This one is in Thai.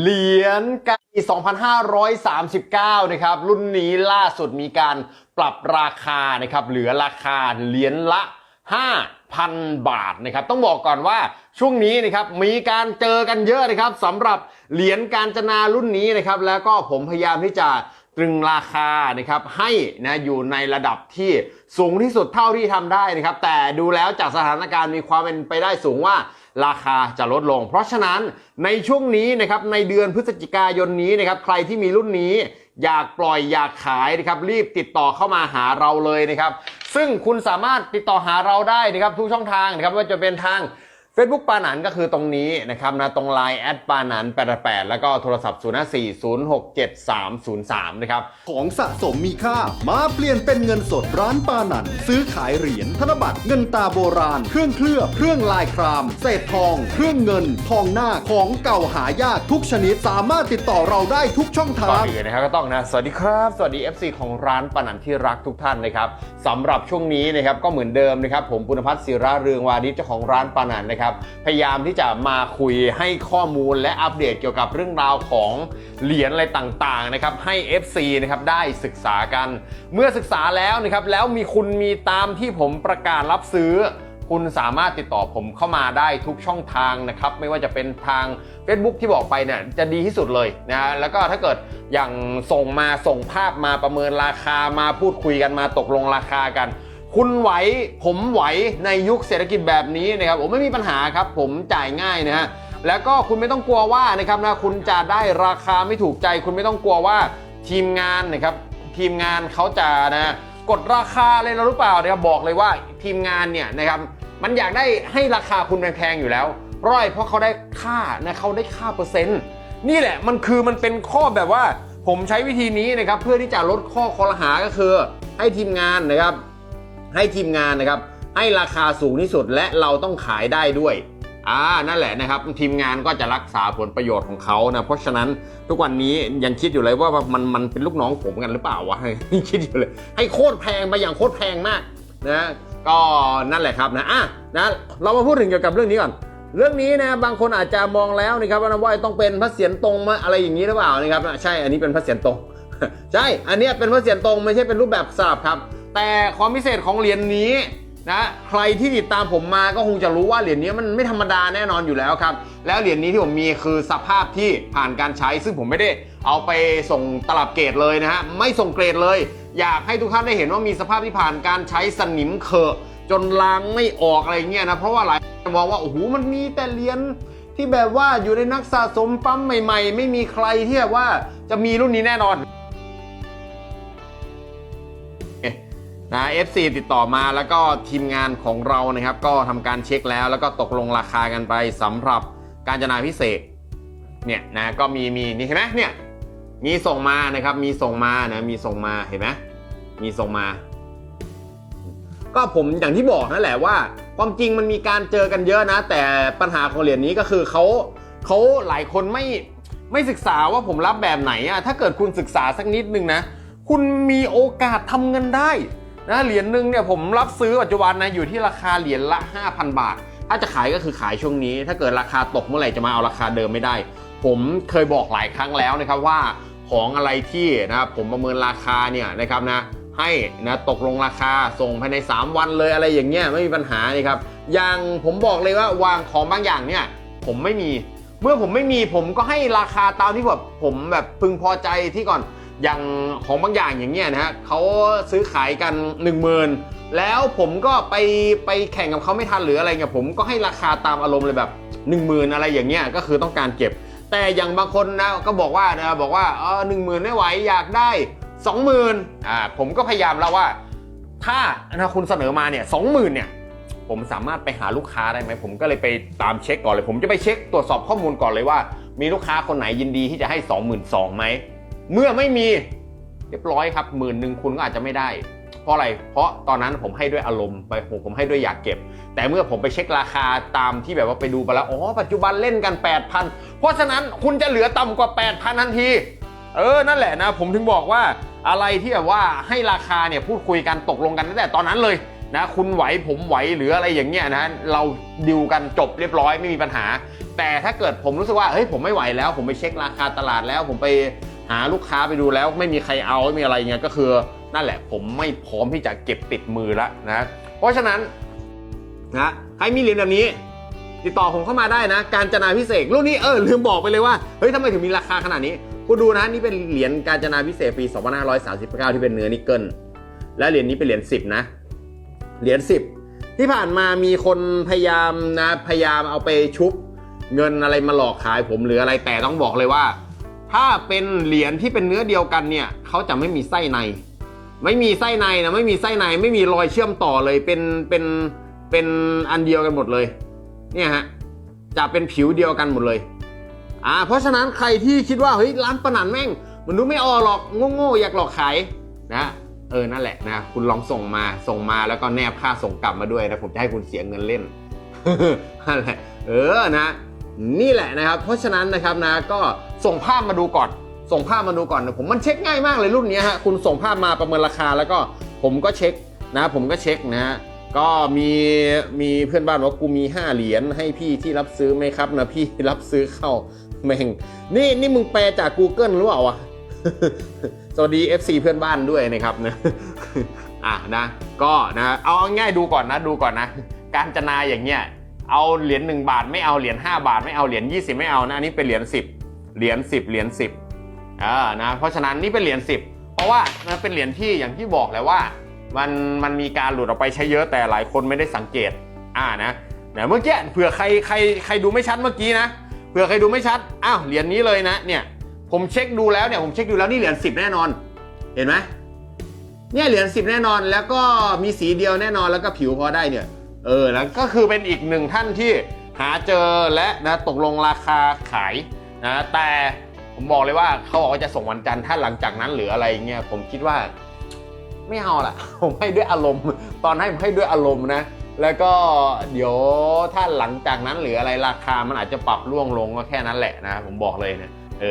เหรียญไก่2,539 นะครับ รุ่นนี้ล่าสุดมีการปรับราคานะครับ เหลือราคาเหรียญละ 5,000 บาทนะครับ ต้องบอกก่อนว่าช่วงนี้นะครับมีการเจอกันเยอะนะครับสำหรับเหรียญการจนารุ่นนี้นะครับ แล้วก็ผมพยายามที่จะตรึงราคานะครับให้นะอยู่ในระดับที่สูงที่สุดเท่าที่ทำได้นะครับ แต่ดูแล้วจากสถานการณ์มีความเป็นไปได้สูงว่า ราคาจะลดลง เพราะฉะนั้นในช่วงนี้นะครับในเดือนพฤศจิกายนนี้นะครับใครที่มีรุ่นนี้ อยากปล่อยอยากขายนะครับรีบติดต่อเข้ามาหาเราเลยนะครับ ซึ่งคุณสามารถติดต่อหาเราได้นะครับทุกช่องทางนะครับว่าจะเป็นทาง Facebook ปานันก็คือตรงนี้นะครับนะตรง Line แอดปานัน88 แล้วก็โทรศัพท์ 0 5 4 0 6 7 3 0 3 นะครับ ของสะสมมีค่ามาเปลี่ยนเป็นเงินสดร้านปานัน ซื้อขายเหรียญธนบัตรเงินตาโบราณ เครื่องเคลือบเครื่องลายคราม เศษทอง เครื่องเงิน ทองหน้าของเก่าหายากทุกชนิด สามารถติดต่อเราได้ทุกช่องก่อทานงอื่นนะครับก็ต้องนะ สวัสดีครับ สวัสดี FC ของร้านปานันที่รักทุกท่านนะครับสำหรับช่วงนี้นะครับก็เหมือนเดิมนะครับผมปุณพัฒน์ศิระเรืองวานิชเจ้าของร้านปานันนะครับพยายามที่จะมาคุยให้ข้อมูลและอัปเดตเกี่ยวกับเรื่องราวของเหรียญอะไรต่างๆนะครับให้ FC นะครับได้ศึกษากัน เมื่อศึกษาแล้วนะครับแล้วมีคุณมีตามที่ผมประกาศรับซื้อคุณสามารถติดต่อผมเข้ามาได้ทุกช่องทางนะครับ ไม่ว่าจะเป็นทาง Facebook ที่บอกไปเนี่ยจะดีที่สุดเลยนะฮะแล้วก็ถ้าเกิดอย่างส่งมาส่งภาพมาประเมินราคามาพูดคุยกันมาตกลงราคากัน คุณไหวผมไหวในยุคเศรษฐกิจแบบนี้นะครับผมไม่มีปัญหาครับ ผมจ่ายง่ายนะฮะแล้วก็คุณไม่ต้องกลัวว่านะครับนะคุณจะได้ราคาไม่ถูกใจ คุณไม่ต้องกลัวว่าทีมงานนะครับทีมงานเขาจะนะกดราคาเลยเราหรือเปล่านะครับบอกเลยว่าทีมงานเนี่ยนะครับมันอยากได้ให้ราคาคุณแพงๆอยู่แล้วราะอะไรเพราะเขาได้ค่านะเขาได้ค่าเปอร์เซ็นต์นี่แหละมันคือมันเป็นข้อแบบว่า ผมใช้วิธีนี้นะครับเพื่อที่จะลดข้อคอรหาก็คือให้ทีมงานนะครับ ให้ทีมงานนะครับให้ราคาสูงที่สุดและเราต้องขายได้ด้วยอ่านั่นแหละนะครับทีมงานก็จะรักษาผลประโยชน์ของเขานะเพราะฉะนั้นทุกวันนี้ยังคิดอยู่เลยว่ามันมันเป็นลูกน้องผมกันหรือเปล่าวะคิดอยู่เลย ให้โคตรแพงไปอย่างโคตรแพงมากนะก็นั่นแหละครับนะอะนะเรามาพูดถึงเกี่ยวกับเรื่องนี้ก่อน เรื่องนี้นะบางคนอาจจะมองแล้วนะครับว่าว่าต้องเป็นพระเศียรตรงมาอะไรอย่างนี้หรือเปล่านะครับใช่อันนี้เป็นพระเศียรตรง ใช่อันนี้เป็นพระเศียรตรงไม่ใช่เป็นรูปแบบสลับครับ แต่ความพิเศษของเหรียญนี้นะใครที่ติดตามผมมาก็คงจะรู้ว่าเหรียญนี้มันไม่ธรรมดาแน่นอนอยู่แล้วครับ แล้วเหรียญนี้ที่ผมมีคือสภาพที่ผ่านการใช้ ซึ่งผมไม่ได้เอาไปส่งตลับเกรดเลยนะฮะไม่ส่งเกรดเลย อยากให้ทุกท่านได้เห็นว่ามีสภาพที่ผ่านการใช้สนิมเขอะจนล้างไม่ออกอะไรเงี้ยนะเพราะว่าหลายคนมองว่าโอ้โหมันมีแต่เหรียญที่แบบว่าอยู่ในนักสะสมปั๊มใหม่ ๆ ไม่มีใครที่แบบว่าจะมีรุ่นนี้แน่นอน นะ FC ติดต่อมาแล้วก็ทีมงานของเรานะครับ ก็ทำการเช็คแล้วแล้วก็ตกลงราคากันไปสำหรับการจนาพิเศษเนี่ยนะก็มีมีนี่เห็นไหมเนี่ยมีส่งมานะครับมีส่งมานะมีส่งมาเห็นไหมมีส่งมา ก็ผมอย่างที่บอกนั่นแหละว่า ความจริงมันมีการเจอกันเยอะนะ แต่ปัญหาของเหรียญนี้ก็คือเขาเขาหลายคนไม่ไม่ศึกษาว่าผมรับแบบไหนอะถ้าเกิดคุณศึกษาสักนิดนึงนะ คุณมีโอกาสทำเงินได้ นะเหรียญหนึ่งเนี่ยผมรับซื้อปัจจุบันนะอยู่ที่ราคาเหรียญละ 5,000 บาท ถ้าจะขายก็คือขายช่วงนี้ ถ้าเกิดราคาตกเมื่อไหร่จะมาเอาราคาเดิมไม่ได้ ผมเคยบอกหลายครั้งแล้วนะครับว่าของอะไรที่นะครับผมประเมินราคาเนี่ยนะครับนะให้นะตกลงราคาส่งภายใน 3 วันเลยอะไรอย่างเงี้ยไม่มีปัญหานี่ครับอย่างผมบอกเลยว่าวางของบางอย่างเนี่ยผมไม่มี เมื่อผมไม่มีผมก็ให้ราคาตามที่แบบผมแบบพึงพอใจที่ก่อน อย่างของบางอย่างอย่างเงี้ยนะฮะเขาซื้อขายกัน 1 0,000 แล้วผมก็ไปไปแข่งกับเขาไม่ทันหรืออะไรเงี้ยผมก็ให้ราคาตามอารมณ์เลยแบบ 1 0,000 อะไรอย่างเงี้ยก็คือต้องการเก็บ แต่อย่างบางคนนะก็บอกว่านะบอกว่าเออหนึ่งหมื่นไม่ไหวอยากได้ 20,000อ่าผมก็พยายามแล้วว่า ถ้านะคุณเสนอมาเนี่ยสองหมื่นเนี่ยผมสามารถไปหาลูกค้าได้ไหมผมก็เลยไปตามเช็คก่อนเลย ผมจะไปเช็คตรวจสอบข้อมูลก่อนเลยว่า มีลูกค้าคนไหนยินดีที่จะให้ 2 2 0 0 0ไหม เมื่อไม่มีเรียบร้อยครับหมื่นหนึ่งคุณก็อาจจะไม่ได้ เพราะอะไร เพราะตอนนั้นผมให้ด้วยอารมณ์ไปผมผมให้ด้วยอยากเก็บ แต่เมื่อผมไปเช็คราคาตามที่แบบว่าไปดูไปแล้วอ๋อปัจจุบันเล่นกัน 8,000 เพราะฉะนั้นคุณจะเหลือต่ำกว่า 8,000 ทันที เออนั่นแหละนะ ผมถึงบอกว่าอะไรที่แบบว่าให้ราคาเนี่ยพูดคุยกันตกลงกันตั้งแต่ตอนนั้นเลยนะคุณไหวผมไหวหรืออะไรอย่างเงี้ยนะเราดิวกันจบเรียบร้อยไม่มีปัญหา แต่ถ้าเกิดผมรู้สึกว่าเฮ้ยผมไม่ไหวแล้ว ผมไปเช็คราคาตลาดแล้วผมไป หาลูกค้าไปดูแล้วไม่มีใครเอาไม่มีอะไรเงี้ยก็คือนั่นแหละผมไม่พร้อมที่จะเก็บติดมือแล้วนะเพราะฉะนั้นนะใครมีเหรียญแบบนี้ติดต่อผมเข้ามาได้นะ การจนาพิเศษรุ่นนี้เออลืมบอกไปเลยว่าเฮ้ยทำไมถึงมีราคาขนาดนี้คุณดูนะนี่เป็นเหรียญการจนาพิเศษปี2539 ที่เป็นเนื้อนิกเกิลและเหรียญนี้เป็นเหรียญ10นะเหรียญ10 ที่ผ่านมามีคนพยายามนะพยายามเอาไปชุบเงินอะไรมาหลอกขายผมหรืออะไรแต่ต้องบอกเลยว่า ถ้าเป็นเหรียญที่เป็นเนื้อเดียวกันเนี่ยเขาจะไม่มีไส้ใน ไม่มีไส้ในนะไม่มีไส้ในไม่มีรอยเชื่อมต่อเลยเป็นเป็นเป็นอันเดียวกันหมดเลยเนี่ยฮะจะเป็นผิวเดียวกันหมดเลยอ่าเพราะฉะนั้นใครที่คิดว่าเฮ้ยร้านปะนันแม่งมันดูไม่ออหรอกโง่ๆอยากหลอกขายนะเออนั่นแหละนะคุณลองส่งมาส่งมาแล้วก็แนบค่าส่งกลับมาด้วยนะผมจะให้คุณเสียเงินเล่นนั่นแหละเออนะ นี่แหละนะครับ เพราะฉะนั้นนะครับนะก็ส่งภาพมาดูก่อน ส่งภาพมาดูก่อนนะผมมันเช็คง่ายมากเลยรุ่นนี้ฮะคุณส่งภาพมาประเมินราคาแล้วก็ผมก็เช็คนะผมก็เช็คนะฮะก็มีมีเพื่อนบ้านว่ากูมี 5 เหรียญให้พี่ที่รับซื้อไหมครับนะพี่รับซื้อเข้าแม่งนี่นี่มึงแปลจาก Google หรือเปล่าวะสวัสดี FC เพื่อนบ้านด้วยนะครับนะอะนะ ก็นะเอาง่ายดูก่อนนะดูก่อนนะ การจนาอย่างเงี้ย เอาเหรียญ1บาท ไม่เอาเหรียญ5บาท ไม่เอาเหรียญ20 ไม่เอานะอันนี้เป็นเหรียญ10 เหรียญ10 เหรียญ10อ่านะเพราะฉะนั้นนี่เป็นเหรียญ10 เพราะว่ามันเป็นเหรียญที่อย่างที่บอกแหละว่ามันมันมีการหลุดออกไปใช้เยอะแต่หลายคนไม่ได้สังเกตอ่านะเนี่ยเมื่อกี้เผื่อใครใครใครดูไม่ชัดเมื่อกี้นะเผื่อใครดูไม่ชัดอ้าวเหรียญนี้เลยนะเนี่ยผมเช็คดูแล้วเนี่ยผมเช็คดูแล้วนี่เหรียญ10 แน่นอน เห็นไหมเนี่ยเหรียญ10 แน่นอนแล้วก็มีสีเดียวแน่นอนแล้วก็ผิวพอได้เนี่ย เออแล้วก็คือเป็นอีกหนึ่งท่านที่หาเจอและนะตกลงราคาขายนะแต่ผมบอกเลยว่าเขาบอกว่าจะส่งวันจันทร์ถ้าหลังจากนั้นหรืออะไรเงี้ยผมคิดว่าไม่เอาละผมให้ด้วยอารมณ์ ตอนให้ผมให้ด้วยอารมณ์นะ แล้วก็เดี๋ยวถ้าหลังจากนั้นหรืออะไรราคามันอาจจะปรับร่วงลงก็แค่นั้นแหละนะ ผมบอกเลยเนี่ย